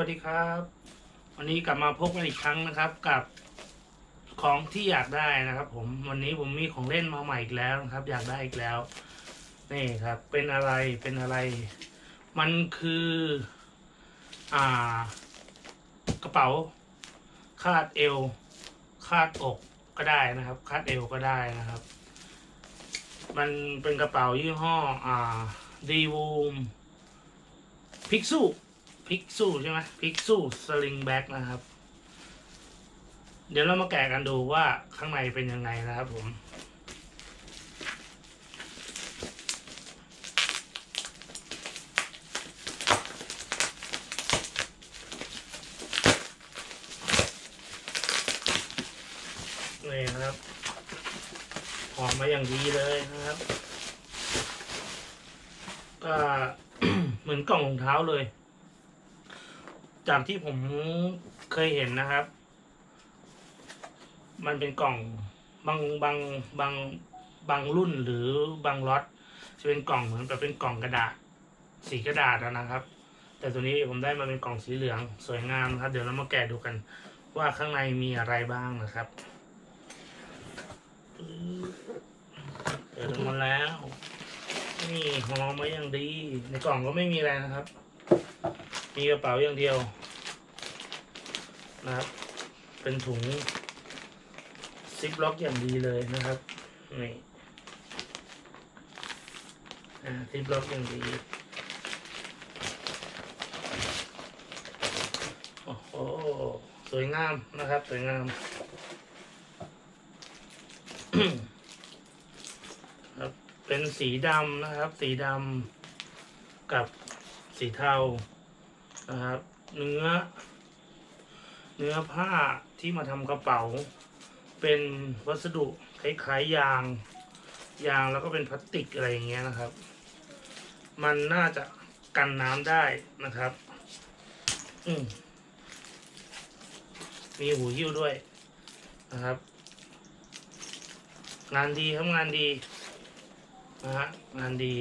วัสดีครับ วันนี้กลับมาพบกันอีกครั้งนะครับ กับของที่อยากได้นะครับ ผมวันนี้ผมมีของเล่นมาใหม่อีกแล้วนะครับ อยากได้อีกแล้วนี่ครับ เป็นอะไรเป็นอะไร มันคือ อ่า กระเป๋า คาดเอว คาดอกก็ได้นะครับ คาดเอวก็ได้นะครับ มันเป็นกระเป๋ายี่ห้อ อ่าดีวูมพิกซู พิกซูใช่ไหมพิกซูสลิงแบ็กนะครับ เดี๋ยวเรามาแกะกันดูว่าข้างในเป็นยังไงนะครับผมนี่นะครับออกมาอย่างดีเลยนะครับ ก็เหมือนกล่องรองเท้าเลย จากที่ผมเคยเห็นนะครับ มันเป็นกล่องบางบางบางบางรุ่นหรือบางล็อตจะเป็นกล่องเหมือนแบบเป็นกล่องกระดาษ สีกระดาษนะครับ แต่ตัวนี้ผมได้มาเป็นกล่องสีเหลืองสวยงามครับ เดี๋ยวเรามาแกะดูกันว่าข้างในมีอะไรบ้างนะครับเปิดออกมาแล้ว นี่ห่อมาอย่างดี ในกล่องก็ไม่มีอะไรนะครับ มีกระเป๋าอย่างเดียวนะครับ เป็นถุงซิปล็อกอย่างดีเลยนะครับนี่อ่าซิปล็อกอย่างดีโอ้โหสวยงามนะครับ สวยงามครับเป็นสีดำนะครับ สีดำกับสีเทา นะครับ เนื้อ เนื้อผ้าที่มาทำกระเป๋า เป็นวัสดุคล้ายๆยาง ยางแล้วก็เป็นพลาสติกอะไรอย่างเงี้ยนะครับ มันน่าจะกันน้ำได้นะครับ อืมมีหูหิ้วด้วยนะครับ งานดีครับงานดีนะฮะงานดี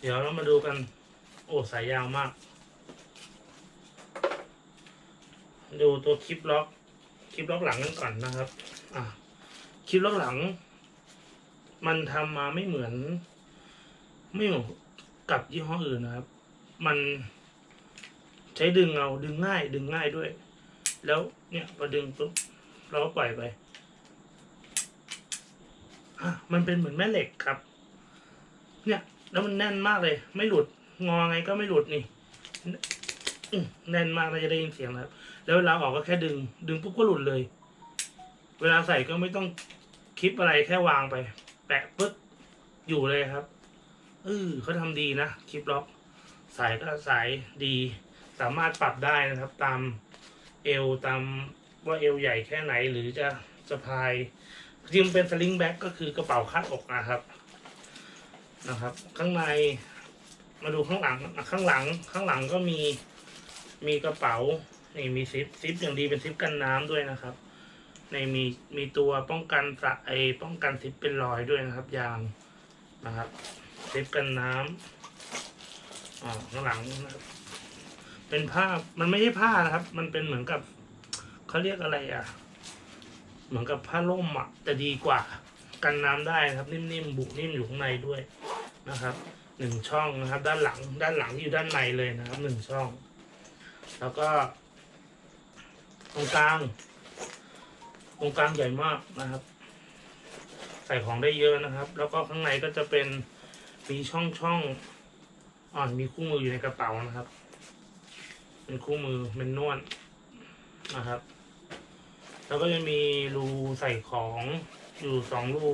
เดี๋ยวเรามาดูกัน โอ้สายยาวมาก ดูตัวคลิปล็อก คลิปล็อกหลังกันก่อนนะครับ อะคลิปล็อกหลัง มันทำมาไม่เหมือน ไม่เหมือนกับยี่ห้ออื่นนะครับ มันใช้ดึงเอาดึงง่าย ดึงง่ายด้วย แล้วเนี่ยพอดึงปุ๊บเราก็ปล่อยไปอะมันเป็นเหมือนแม่เหล็กครับ เนี่ย แล้วมันแน่นมากเลย ไม่หลุดงอไงก็ไม่หลุดนี่แน่นมากเราจะได้ยินเสียงนะครับแล้วเวลาออกก็แค่ดึง ดึงปุ๊บก็หลุดเลย เวลาใส่ก็ไม่ต้องคลิปอะไรแค่วางไป แปะปึ๊บอยู่เลยครับเออเขาทำดีนะคลิปล็อก สายก็สายดี สามารถปรับได้นะครับ ตามเอวตามว่าเอวใหญ่แค่ไหนหรือจะสะพายจริงเป็นสลิงแบ็กก็คือกระเป๋าคาดอกนะครับ นะครับ ข้างในมาดูข้างหลังข้างหลังข้างหลังก็มีมีกระเป๋านี่มีซิปซิปอย่างดีเป็นซิปกันน้ำด้วยนะครับ ในมีมีตัวป้องกันสะไอป้องกันซิปเป็นรอยด้วยนะครับ ยางนะครับซิปกันน้ำอ๋อข้างหลังนะครับ เป็นผ้ามันไม่ใช่ผ้านะครับ มันเป็นเหมือนกับเขาเรียกอะไรอะ เหมือนกับผ้าล่มอะแต่ดีกว่า กันน้ำได้นะครับ นิ่มๆบุนิ่มอยู่ข้างในด้วย นะครับหนึ่งช่องนะครับ ด้านหลังด้านหลังที่อยู่ด้านในเลยนะครับหนึ่งช่อง แล้วก็ ตรงกลาง ตรงกลางใหญ่มากนะครับ ใส่ของได้เยอะนะครับ แล้วก็ข้างในก็จะเป็นมีช่องช่องอ่อนมีคู่มืออยู่ในกระเป๋านะครับ เป็นคู่มือเป็นนวดนะครับ แล้วก็จะมีรูใส่ของอยู่สองรู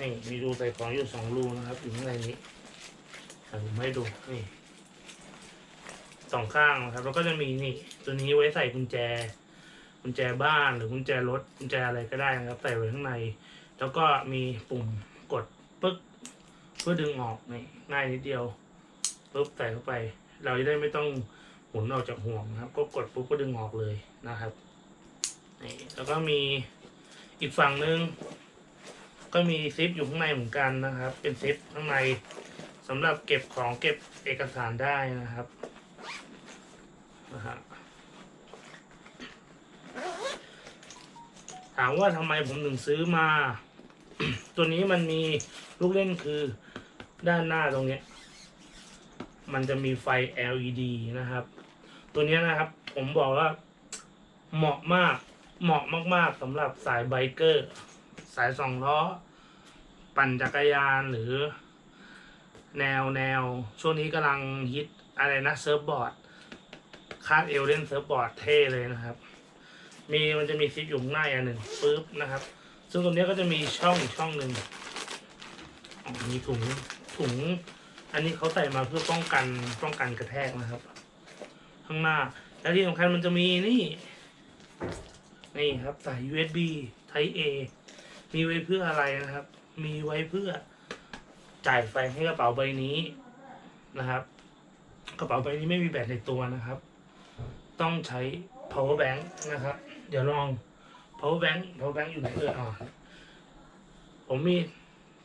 นี่มีรูใส่ของอยู่สองรูนะครับอยู่ข้างในนี้ผมให้ดูนี่สองข้างนะครับ แล้วก็จะมีนี่ ตัวนี้ไว้ใส่กุญแจ กุญแจบ้านหรือกุญแจรถกุญแจอะไรก็ได้นะครับ ใส่ไว้ข้างใน แล้วก็มีปุ่มกดปึ๊กเพื่อดึงออกนี่ง่ายนิดเดียวปึ๊บใส่เข้าไป เราจะได้ไม่ต้องหมุนออกจากห่วงนะครับ ก็กดปุ๊บก็ดึงออกเลยนะครับนี่แล้วก็มีอีกฝั่งหนึ่ง ก็มีซิปอยู่ข้างในเหมือนกันนะครับ เป็นซิปข้างในสำหรับเก็บของเก็บเอกสารได้นะครับนะฮะถามว่าทำไมผมถึงซื้อมา ตัวนี้มันมีลูกเล่นคือด้านหน้าตรงเนี้ย มันจะมีไฟ LED นะครับ ตัวนี้นะครับ ผมบอกว่าเหมาะมาก เหมาะมาก ๆสำหรับสายไบเกอร์ สายสองล้อ ปั่นจักรยานหรือ แนวแนว ช่วงนี้กำลังฮิตอะไรนะเซิร์ฟบอร์ดคาดเอวเล่นเซิร์ฟบอร์ดเท่เลยนะครับ มีมันจะมีซิปอยู่ข้างหน้าอันหนึ่งปึ๊บนะครับ ซึ่งตรงนี้ก็จะมีช่องช่องหนึ่งมีถุงถุง อันนี้เขาใส่มาเพื่อป้องกันป้องกันกระแทกนะครับ ข้างหน้า และที่สำคัญมันจะมีนี่ นี่ครับสาย USB Type A มีไว้เพื่ออะไรนะครับ มีไว้เพื่อจ่ายไฟให้กระเป๋าใบนี้นะครับ กระเป๋าใบนี้ไม่มีแบตในตัวนะครับ ต้องใช้ power bank นะครับ เดี๋ยวลอง power bank power bank อยู่ไหนเอออะผมมี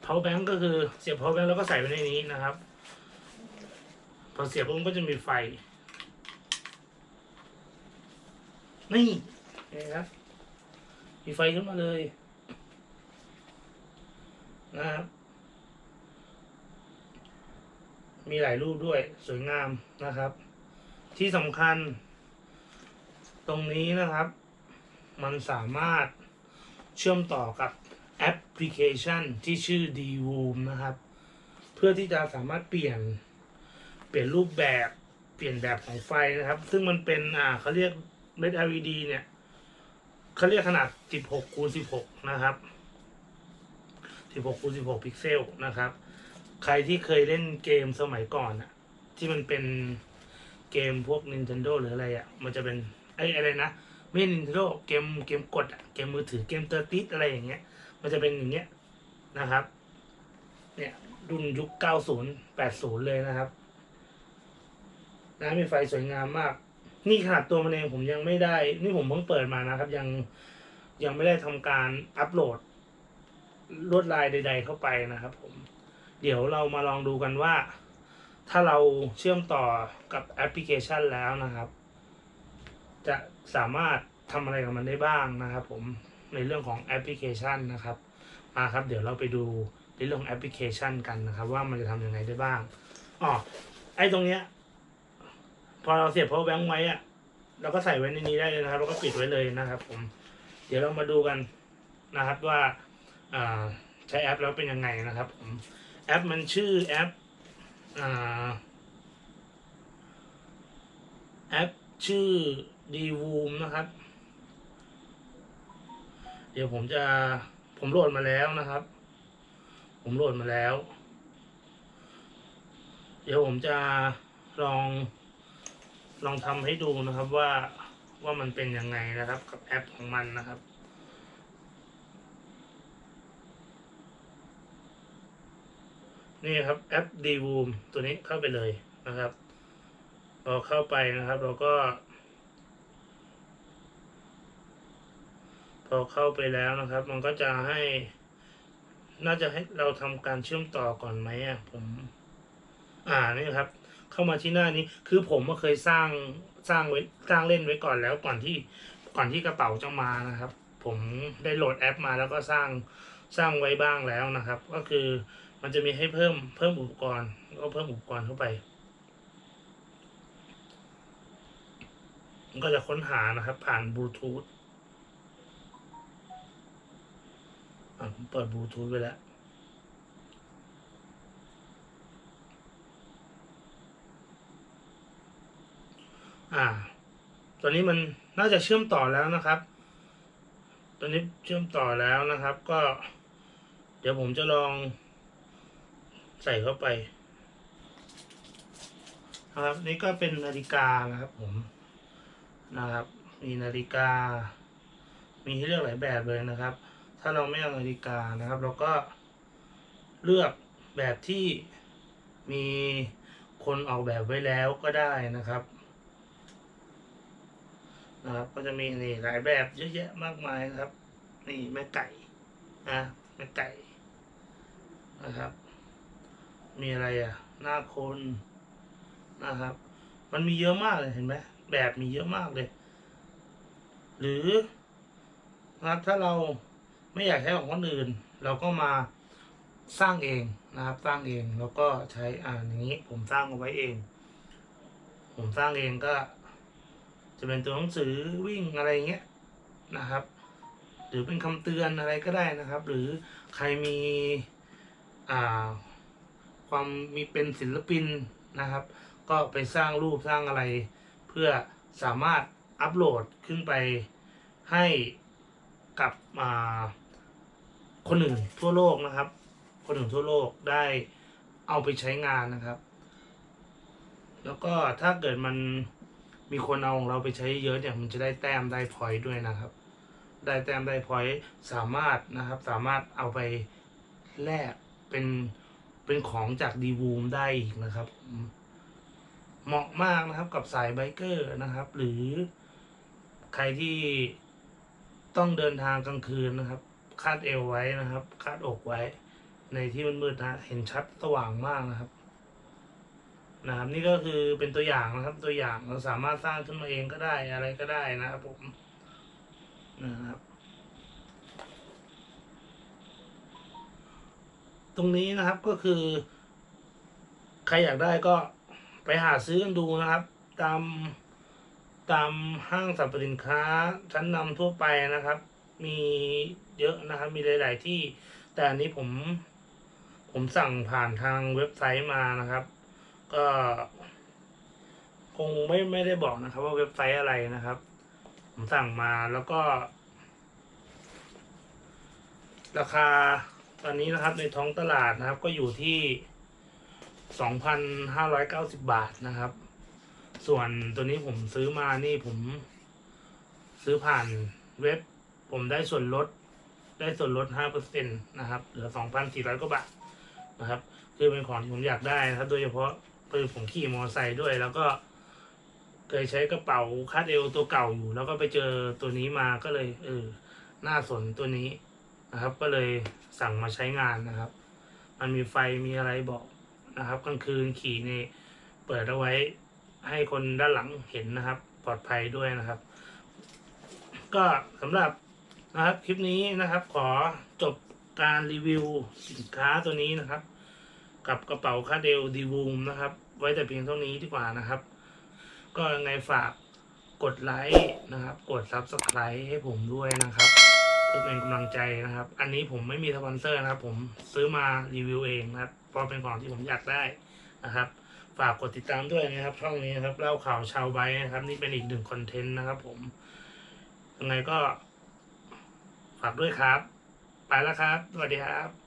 power bank ก็คือเสียบ power bank แล้วก็ใส่ไว้ในนี้นะครับ พอเสียบปุ๊บก็จะมีไฟ นี่นไหมครับมีไฟขึ้นมาเลย นะครับ มีหลายรูปด้วยสวยงามนะครับ ที่สำคัญ ตรงนี้นะครับ มันสามารถเชื่อมต่อกับแอปพลิเคชันที่ชื่อ d w o o m นะครับ เพื่อที่จะสามารถเปลี่ยนเปลี่ยนรูปแบบเปลี่ยนแบบของไฟนะครับ ซึ่งมันเป็นอ่าเขาเรียกเม็ด LED เนี่ยเขาเรียกขนาด 16คูณ16 นะครับ 16คูณ16 พิกเซลนะครับ ใครที่เคยเล่นเกมสมัยก่อนอะที่มันเป็นเกมพวก Nintendo หรืออะไรอะมันจะเป็นไอ้อะไรนะ ไม่ Nintendo เกมเกมกดอะเกมมือถือเกมเตอร์ติสอะไรอย่างเงี้ย มันจะเป็นอย่างเงี้ยนะครับ เนี่ยรุ่นยุค 90 80 เลยนะครับนะมีไฟสวยงามมาก นี่ขนาดตัวมันเองผมยังไม่ได้ นี่ผมเพิ่งเปิดมานะครับ ยังยังไม่ได้ทำการอัปโหลด ลวดลายใด ๆ เข้าไปนะครับ ผม เดี๋ยวเรามาลองดูกันว่า ถ้าเราเชื่อมต่อกับแอปพลิเคชันแล้วนะครับ จะสามารถทำอะไรกับมันได้บ้างนะครับ ผมในเรื่องของแอปพลิเคชันนะครับมาครับ เดี๋ยวเราไปดูในเรื่องแอปพลิเคชันกันนะครับ ว่ามันจะทำยังไงได้บ้างอ๋อไอ้ตรงเนี้ย พอเราเสียบ power bank ไว้อะเราก็ใส่ไว้ในนี้ได้เลยนะครับ แล้วก็ปิดไว้เลยนะครับ ผม เดี๋ยวเรามาดูกันนะครับว่า ใช้แอปแล้วเป็นยังไงนะครับผมแอปมันชื่อแอปอแอปชื่อ d w o o m นะครับ เดี๋ยวผมจะผมโหลดมาแล้วนะครับ ผมโหลดมาแล้ว เดี๋ยวผมจะลองลองทำให้ดูนะครับว่าว่ามันเป็นยังไงนะครับ กับแอปของมันนะครับ นี่ครับแอป d w o o m ตัวนี้เข้าไปเลยนะครับพอเข้าไปนะครับ เราก็ พอเข้าไปแล้วนะครับ มันก็จะให้ น่าจะให้เราทำการเชื่อมต่อก่อนไหมอะผม อ่านี่ครับ เข้ามาที่หน้านี้ คือผมก็เคยสร้างสร้างไว้สร้างเล่นไว้ก่อนแล้วก่อนที่ก่อนที่กระเป๋าจะมานะครับ ผมได้โหลดแอปมาแล้วก็สร้างสร้างไว้บ้างแล้วนะครับ ก็คือ มันจะมีให้เพิ่มเพิ่มอุปกรณ์ก็เพิ่มอุปกรณ์เข้าไป มันก็จะค้นหานะครับ ผ่านบลูทูธอะผมเปิดบลูทูธไปแล้วอ่าตอนนี้มันน่าจะเชื่อมต่อแล้วนะครับตอนนี้เชื่อมต่อแล้วนะครับ ก็ เดี๋ยวผมจะลอง ใส่เข้าไปนะครับนี่ก็เป็นนาฬิกานะครับผมนะครับ มีนาฬิกา มีให้เลือกหลายแบบเลยนะครับ ถ้าเราไม่เอานาฬิกานะครับ เราก็เลือกแบบที่มีคนออกแบบไว้แล้วก็ได้นะครับนะครับก็จะมีนี่หลายแบบเยอะแยะมากมายนะครับ นี่แม่ไก่นะแม่ไก่นะครับ มีอะไรอะ หน้าคนนะครับ มันมีเยอะมากเลยเห็นไหมแบบมีเยอะมากเลย หรือนะครับถ้าเราไม่อยากใช้ของคนอื่น เราก็มาสร้างเองนะครับ สร้างเองแล้วก็ใช้อ่านอย่างนี้ ผมสร้างเอาไว้เอง ผมสร้างเองก็ จะเป็นตัวหนังสือวิ่งอะไรเงี้ยนะครับ หรือเป็นคำเตือนอะไรก็ได้นะครับ หรือใครมีอ่า ความมีเป็นศิลปินนะครับ ก็ไปสร้างรูปสร้างอะไร เพื่อสามารถอัปโหลดขึ้นไปให้กับคนอื่นทั่วโลกนะครับ คนอื่นทั่วโลกได้เอาไปใช้งานนะครับ แล้วก็ถ้าเกิดมันมีคนเอาของเราไปใช้เยอะเนี่ยมันจะได้แต้มได้พอยด้วยนะครับ ได้แต้มได้พอยสามารถนะครับ สามารถเอาไปแลกเป็น เป็นของจากดีวูมได้อีกนะครับ เหมาะมากนะครับกับสายไบเกอร์นะครับ หรือใครที่ต้องเดินทางกลางคืนนะครับ คาดเอวไว้นะครับ คาดอกไว้ ในที่มืดนะเห็นชัดสว่างมากนะครับ นะครับ นี่ก็คือเป็นตัวอย่างนะครับ ตัวอย่างเราสามารถสร้างขึ้นมาเองก็ได้อะไรก็ได้นะครับผมนะครับ ตรงนี้นะครับก็คือ ใครอยากได้ก็ไปหาซื้อกันดูนะครับ ตามตามห้างสรรพสินค้าชั้นนำทั่วไปนะครับ มีเยอะนะครับ มีหลาย ๆ ที่ แต่อันนี้ผมผมสั่งผ่านทางเว็บไซต์มานะครับ ก็ คงไม่ไม่ได้บอกนะครับ ว่าเว็บไซต์อะไรนะครับ ผมสั่งมาแล้วก็ ราคา ตอนนี้นะครับในท้องตลาดนะครับก็อยู่ที่สองพันห้าร้อยเก้าสิบาทนะครับ ส่วนตัวนี้ผมซื้อมานี่ผม ซื้อผ่านเว็บ ผมได้ส่วนลด ได้ส่วนลดห้าเปอร์เซ็นตนะครับ เหลือสองพันสี่ร้อยกว่าบาทนะครับ คือเป็นของที่ผมอยากได้นะครับ โดยเฉพาะคือผมขี่มอเตอร์ไซค์ด้วย แล้วก็เคยใช้กระเป๋าคาดเอวตัวเก่าอยู่ แล้วก็ไปเจอตัวนี้มาก็เลยเออน่าสนตัวนี้ นะครับ ก็เลยสั่งมาใช้งานนะครับ มันมีไฟมีอะไรบอกนะครับกลางคืนขี่นี่เปิดเอาไว้ให้คนด้านหลังเห็นนะครับ ปลอดภัยด้วยนะครับ ก็สำหรับนะครับคลิปนี้นะครับ ขอจบการรีวิวสินค้าตัวนี้นะครับ กับกระเป๋าคาเดลดีวูมนะครับ ไว้แต่เพียงเท่านี้ดีกว่านะครับ ก็ยังไงฝากกดไลค์นะครับ กด Subscribe ให้ผมด้วยนะครับ เพื่อเป็นกำลังใจนะครับ อันนี้ผมไม่มีสปอนเซอร์นะครับ ผมซื้อมารีวิวเองนะครับเพราะเป็นของที่ผมอยากได้นะครับ ฝากกดติดตามด้วยนะครับช่องนี้นะครับเล่าข่าวชาวไบนะครับ นี่เป็นอีกหนึ่งคอนเทนต์นะครับ ผมยังไงก็ ฝากด้วยครับ ไปแล้วครับ สวัสดีครับ